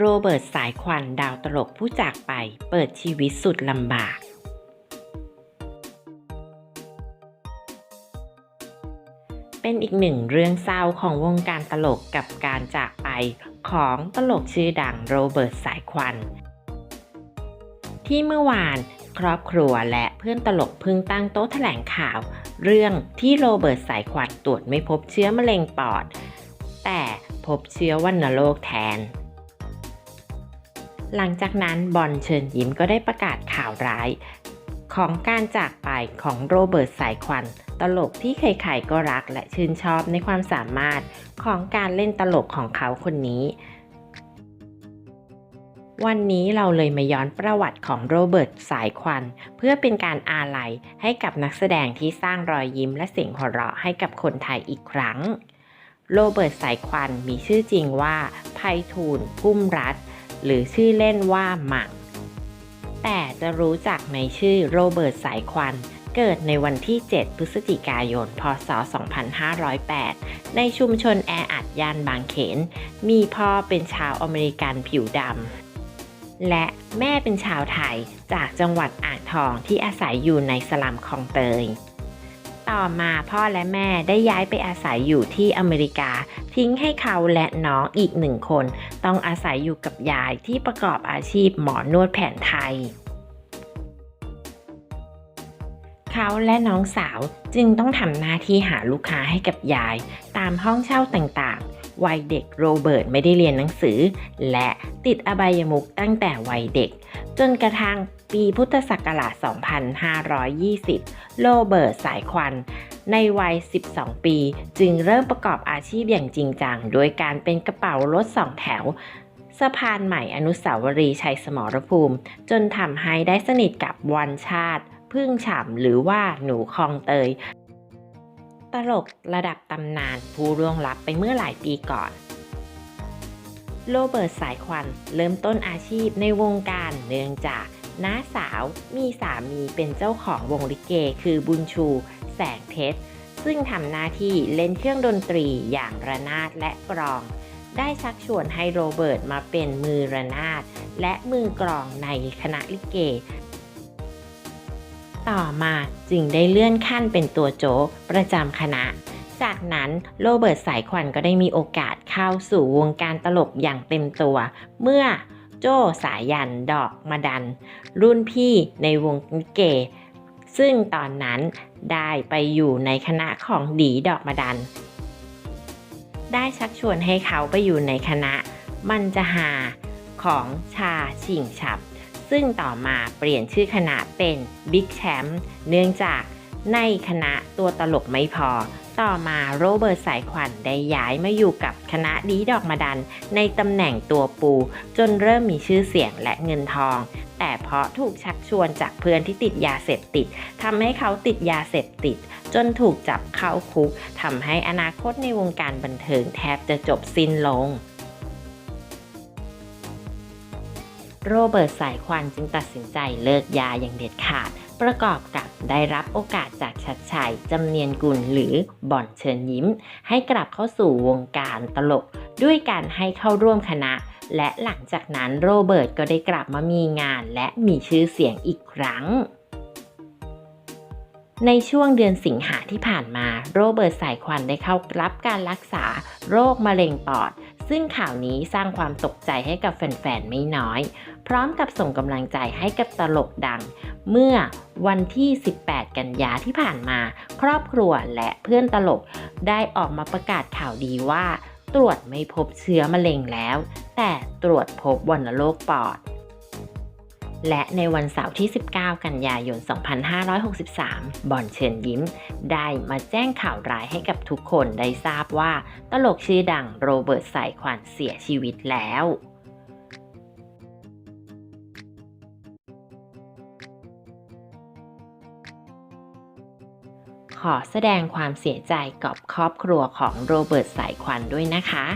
โรเบิร์ตสายควันดาวตลกผู้จากไปเปิดชีวิตสุดลำบาก เป็นอีกหนึ่งเรื่องเศร้าของวงการตลกกับการจากไปของตลกชื่อดังโรเบิร์ตสายควัน ที่เมื่อวานครอบครัวและเพื่อนตลกพิ่งตั้งโต๊ะแถลงข่าว เรื่องที่โรเบิร์ตสายควันตรวจไม่พบเชื้อมะเร็งปอด แต่พบเชื้อวัณโรคแทน หลังจากนั้นบอลเชิญยิ้มก็ได้ประกาศข่าวร้าย ของการจากไปของโรเบิร์ตสายควัน ตลกที่ใครๆก็รักและชื่นชอบในความสามารถของการเล่นตลกของเขาคนนี้ วันนี้เราเลยมาย้อนประวัติของโรเบิร์ตสายควัน เพื่อเป็นการอาลัยให้กับนักแสดงที่สร้างรอยยิ้มและเสียงหัวเราะให้กับคนไทยอีกครั้ง โรเบิร์ตสายควันมีชื่อจริงว่าไพฑูรย์พุ่มรัฐ หรือชื่อเล่นว่าหมัก แต่จะรู้จักในชื่อโรเบิร์ตสายควัน เกิดในวันที่ 7 พฤศจิกายน พศ 2508 ในชุมชนแออัดย่านบางเขน มีพ่อเป็นชาวอเมริกันผิวดำ และแม่เป็นชาวไทยจากจังหวัดอ่างทองที่อาศัยอยู่ในสลัมคลองเตย ต่อมาพ่อและแม่ได้ย้ายไปอาศัยอยู่ที่อเมริกา ทิ้งให้เขาและน้องอีกหนึ่งคน ต้องอาศัยอยู่กับยายที่ประกอบอาชีพหมอนวดแผนไทย เขาและน้องสาวจึงต้องทำหน้าที่หาลูกค้าให้กับยาย ตามห้องเช่าต่างๆ วัยเด็กโรเบิร์ตไม่ได้เรียนหนังสือ และติดอบายมุกตั้งแต่วัยเด็ก จนกระทั่งปีพุทธศักราช 2520 โรเบิร์ตสายควัน ในวัย 12 ปี จึงเริ่มประกอบอาชีพอย่างจริงจัง โดยการเป็นกระเป๋ารถสองแถวสะพานใหม่อนุสาวรีย์ชัยสมรภูมิ จนทำให้ได้สนิทกับวันชาติ พึ่งฉ่ำหรือว่าหนูคลองเตย ตลกระดับตำนานผู้ร่วงลับไปเมื่อหลายปีก่อน โรเบิร์ตสายควันเริ่มต้นอาชีพในวงการเนื่องจากน้าสาวมีสามีเป็นเจ้าของวงลิเก คือบุญชู แสงเพชร ซึ่งทำหน้าที่เล่นเครื่องดนตรีอย่างระนาดและกรอง ได้ชักชวนให้โรเบิร์ตมาเป็นมือระนาด และมือกรองในคณะลิเก ต่อมาจึงได้เลื่อนขั้นเป็นตัวโจ๊กประจำคณะ จากนั้นโรเบิร์ตสายควันก็ได้มีโอกาสเข้าสู่วงการตลกอย่างเต็มตัว เมื่อโจ้สายันดอกมาดัน รุ่นพี่ในวงเกซึ่งตอนนั้นได้ไปอยู่ในคณะของดีดอกมาดัน ได้ชักชวนให้เขาไปอยู่ในคณะ มันจะหาของชาชิงฉับ ซึ่งต่อมาเปลี่ยนชื่อคณะเป็นบิ๊กแชมป์เนื่องจากในคณะตัวตลกไม่พอ ต่อมาโรเบิร์ตสายควันได้ย้ายมาอยู่กับคณะดีดอกมาดัน ในตำแหน่งตัวปู จนเริ่มมีชื่อเสียงและเงินทอง แต่เพราะถูกชักชวนจากเพื่อนที่ติดยาเสพติดทำให้เขาติดยาเสพติด จนถูกจับเข้าคุกทำให้อนาคตในวงการบันเทิงแทบจะจบสิ้นลง โรเบิร์ตสายควันจึงตัดสินใจเลิกยาอย่างเด็ดขาด ประกอบกับได้รับโอกาสจากชัดชัยจำเนียนกุลหรือบ่อนเชิญยิ้ม ให้กลับเข้าสู่วงการตลก ด้วยการให้เข้าร่วมคณะ และหลังจากนั้นโรเบิร์ตก็ได้กลับมามีงานและมีชื่อเสียงอีกครั้งในช่วงเดือนสิงหาที่ผ่านมา โรเบิร์ตสายควันได้เข้ารับการรักษาโรคมะเร็งปอด ซึ่งข่าวนี้สร้างความตกใจให้กับแฟนๆ ไม่น้อย พร้อมกับส่งกำลังใจให้กับตลกดัง เมื่อวันที่ 18 กันยาที่ผ่านมา ครอบครัวและเพื่อนตลกได้ออกมาประกาศข่าวดีว่า ตรวจไม่พบเชื้อมะเร็งแล้ว แต่ตรวจพบวัณโรคปอดและในวันเสาร์ที่ 19 กันยายน 2563 บอนเชิญยิ้ม ได้มาแจ้งข่าวร้ายให้กับทุกคนได้ทราบว่า ตลกชื่อดังโรเบิร์ตสายควันเสียชีวิตแล้ว ขอแสดงความเสียใจกับครอบครัวของโรเบิร์ตสายควันด้วยนะคะ